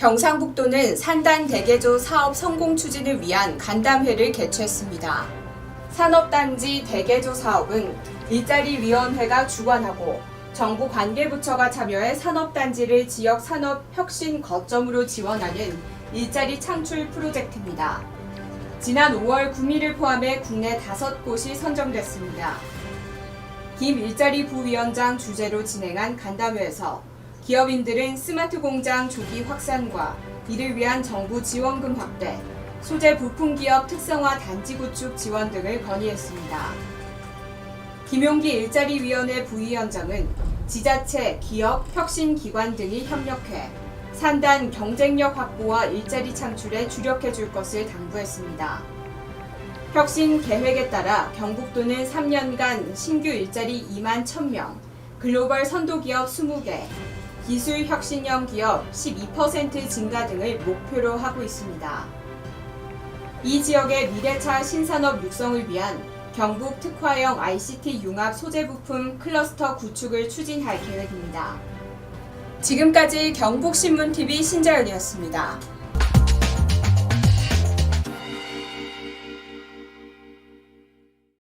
경상북도는 산단 대개조 사업 성공 추진을 위한 간담회를 개최했습니다. 산업단지 대개조 사업은 일자리위원회가 주관하고 정부 관계부처가 참여해 산업단지를 지역 산업 혁신 거점으로 지원하는 일자리 창출 프로젝트입니다. 지난 5월 구미를 포함해 국내 다섯 곳이 선정됐습니다. 김 일자리 부위원장 주재로 진행한 간담회에서 기업인들은 스마트 공장 조기 확산과 이를 위한 정부 지원금 확대, 소재 부품 기업 특성화 단지 구축 지원 등을 건의했습니다. 김용기 일자리위원회 부위원장은 지자체, 기업, 혁신기관 등이 협력해 산단 경쟁력 확보와 일자리 창출에 주력해 줄 것을 당부했습니다. 혁신 계획에 따라 경북도는 3년간 신규 일자리 2만 1000명, 글로벌 선도 기업 20개, 기술 혁신형 기업 12% 증가 등을 목표로 하고 있습니다. 이 지역의 미래차 신산업 육성을 위한 경북 특화형 ICT 융합 소재 부품 클러스터 구축을 추진할 계획입니다. 지금까지 경북신문TV 신자연이었습니다.